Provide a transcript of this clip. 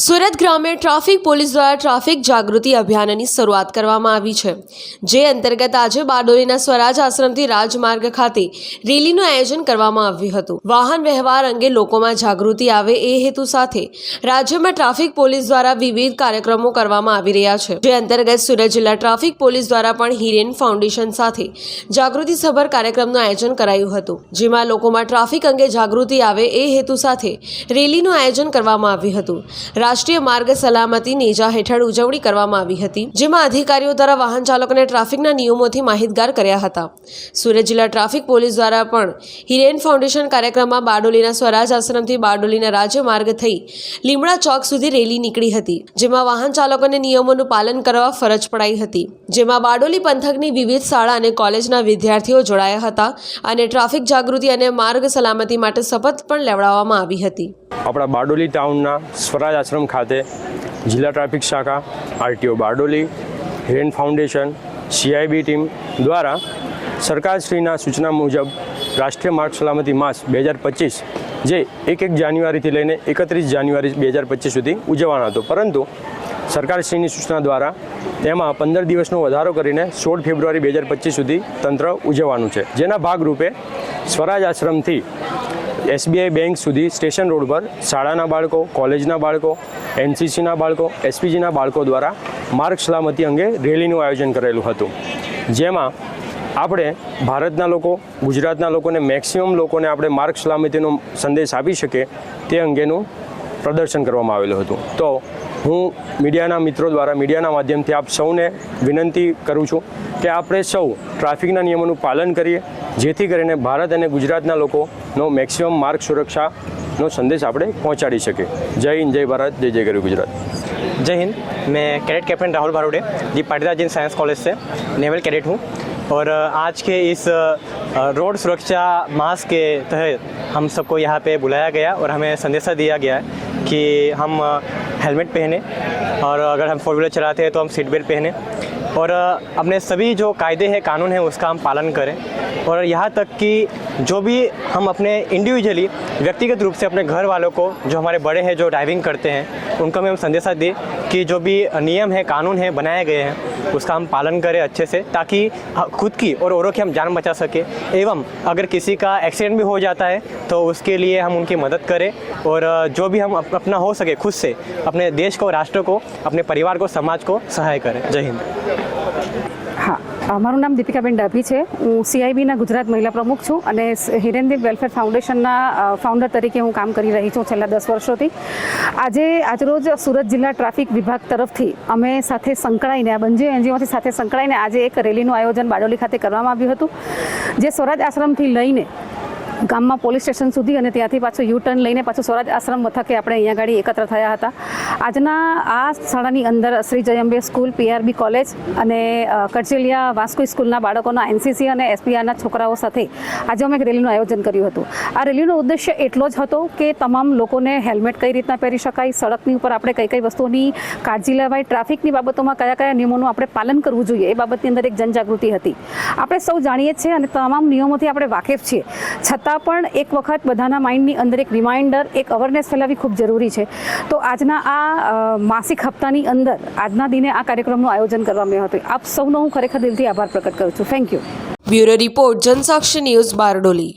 સુરત ગ્રામે traffic police દ્વારા traffic જાગૃતિ અભિયાનની શરૂઆત કરવામાં આવી છે, જે અંતર્ગત આજે બારડોલીના સ્વરાજ આશ્રમથી રાજમાર્ગ ખાતે રેલીનું આયોજન કરવામાં આવ્યું હતું. વાહન વ્યવહાર અંગે લોકોમાં જાગૃતિ આવે એ હેતુ સાથે રાજ્યમાં ટ્રાફિક પોલીસ દ્વારા વિવિધ કાર્યક્રમો કરવામાં આવી રહ્યા છે. જે અંતર્ગત સુરત જિલ્લા ટ્રાફિક પોલીસ દ્વારા પણ હિરેન ફાઉન્ડેશન સાથે જાગૃતિસભર કાર્યક્રમનું આયોજન કરાયું હતું, જેમાં લોકોમાં ટ્રાફિક અંગે જાગૃતિ આવે એ હેતુ સાથે રેલીનું આયોજન કરવામાં આવ્યું હતું. રાષ્ટ્રીય માર્ગ સલામતી નેજા હેઠળ ઉજવણી કરવામાં આવી હતી, જેમાં અધિકારીઓ દ્વારા વાહન ચાલકોને ટ્રાફિકના નિયમોથી માહિતગાર કર્યા હતા. સુરત જિલ્લા ટ્રાફિક પોલીસ દ્વારા પણ હિરેન ફાઉન્ડેશન કાર્યક્રમમાં બારડોલીના સ્વરાજ આશ્રમથી બારડોલીના રાજ્ય માર્ગ થઈ લીમડા ચોક સુધી રેલી નીકળી હતી, જેમાં વાહન ચાલકોને નિયમોનું પાલન કરવા ફરજ પડાઈ હતી. જેમાં બારડોલી પંથકની વિવિધ શાળા અને કોલેજના વિદ્યાર્થીઓ જોડાયા હતા અને ટ્રાફિક જાગૃતિ અને માર્ગ સલામતી માટે શપથ પણ લેવડાવવામાં આવી હતી. આપણા બારડોલી ટાઉનના સ્વરાજ આશ્રમ ખાતે જિલ્લા ટ્રાફિક શાખા, RTO Bardoli, Hiren foundation, CIB team દ્વારા સરકારશ્રીના સૂચના મુજબ રાષ્ટ્રીય માર્ગ સલામતી માસ બે હજાર પચીસ, જે એક એક જાન્યુઆરીથી લઈને એકત્રીસ જાન્યુઆરી બે હજાર પચીસ સુધી ઉજવવાનો હતો. પરંતુ સરકારશ્રીની સૂચના દ્વારા તેમાં પંદર દિવસનો વધારો કરીને સોળ ફેબ્રુઆરી બે હજાર પચીસ સુધી તંત્ર ઉજવવાનું છે. જેના ભાગરૂપે સ્વરાજ આશ્રમથી એસબીઆઈ બેંક સુધી સ્ટેશન રોડ પર શાળાના બાળકો, કોલેજના બાળકો, એનસીસીના બાળકો, એસપીજીના બાળકો દ્વારા માર્ગ સલામતી અંગે રેલીનું આયોજન કરેલું હતું. જેમાં આપણે ભારતના લોકો, ગુજરાતના લોકોને, મેક્સિમમ લોકોને આપણે માર્ગ સલામતીનો સંદેશ આપી શકીએ તે અંગેનું પ્રદર્શન કરવામાં આવેલું હતું. તો હું મીડિયાના મિત્રો દ્વારા મીડિયાના માધ્યમથી આપ સૌને વિનંતી કરું છું કે આપણે સૌ ટ્રાફિકના નિયમોનું પાલન કરીએ જેથી કરીને ભારત અને ગુજરાતના લોકોનો મેક્સિમમ માર્ગ સુરક્ષાનો સંદેશ આપણે પહોંચાડી શકીએ જય હિન્દ જય ભારત જય જય ગરવી ગુજરાત जय हिंद मैं cadet captain Rahul Barode ji Patidar Jain science college से नेवल कैडेट हूँ और अ, आज के इस अ, रोड सुरक्षा मास के तहत हम सबको यहाँ पे बुलाया गया और हमें संदेशा दिया गया है कि हम अ, हेलमेट पहने और अगर हम फोर व्हीलर चलाते हैं तो हम सीट बेल्ट पहने और अपने सभी जो कायदे हैं, कानून हैं, उसका हम पालन करें। और यहाँ तक कि जो भी हम अपने इंडिविजुअली व्यक्तिगत रूप से अपने घर वालों को, जो हमारे बड़े हैं, जो ड्राइविंग करते हैं, उनको में हम संदेशा दें कि जो भी नियम है, कानून है, बनाए गए हैं, उसका हम पालन करें अच्छे से, ताकि खुद की और औरों की हम जान बचा सके। एवं अगर किसी का एक्सीडेंट भी हो जाता है तो उसके लिए हम उनकी मदद करें और जो भी हम अपना हो सके खुद से, अपने देश को, राष्ट्र को, अपने परिवार को, समाज को सहाय करें। जय हिंद। મારું નામ દીપિકાબેન ડાભી છે. હું સીઆઈબીના ગુજરાત મહિલા પ્રમુખ છું અને હિરેનદીપ વેલફેર ફાઉન્ડેશનના ફાઉન્ડર તરીકે હું કામ કરી રહી છું છેલ્લા દસ વર્ષોથી. આજે, આજરોજ સુરત જિલ્લા ટ્રાફિક વિભાગ તરફથી અમે સાથે સંકળાઈને, આ બંને એનજીઓથી સાથે સંકળાઈને આજે એક રેલીનું આયોજન બારડોલી ખાતે કરવામાં આવ્યું હતું. જે સ્વરાજ આશ્રમથી લઈને ગામમાં પોલીસ સ્ટેશન સુધી અને ત્યાંથી પાછું યુ ટર્ન લઈને પાછું સ્વરાજ આશ્રમ મથકે આપણે અહીંયા ગાડી એકત્ર થયા હતા. આજના આ શાળાની અંદર Shri Jayambe school, PRB college અને કચેલિયા વાસ્કો સ્કૂલના બાળકોના એનસીસી અને એસપીઆરના છોકરાઓ સાથે આજે અમે એક રેલીનું આયોજન કર્યું હતું. આ રેલીનો ઉદ્દેશ્ય એટલો જ હતો કે તમામ લોકોને હેલ્મેટ કઈ રીતના પહેરી શકાય, સડકની ઉપર આપણે કઈ કઈ વસ્તુઓની કાળજી લેવાય, ટ્રાફિકની બાબતોમાં કયા કયા નિયમોનું આપણે પાલન કરવું જોઈએ એ બાબતની અંદર એક જનજાગૃતિ હતી. આપણે સૌ જાણીએ છીએ અને તમામ નિયમોથી આપણે વાકેફ છીએ. છતાં પણ એક વખત બધાના માઇન્ડની અંદર એક રિમાઇન્ડર એક અવેરનેસ ફેલાવવી ખૂબ જરૂરી છે. તો આજના આ માસિક હપ્તાની અંદર, આજના દિને આ કાર્યક્રમનું આયોજન કરવામાં હતું. આપ સૌનો હું ખરેખર દિલથી આભાર પ્રકટ કરું છું. Thank you bureau report Jansakshi news Bardoli.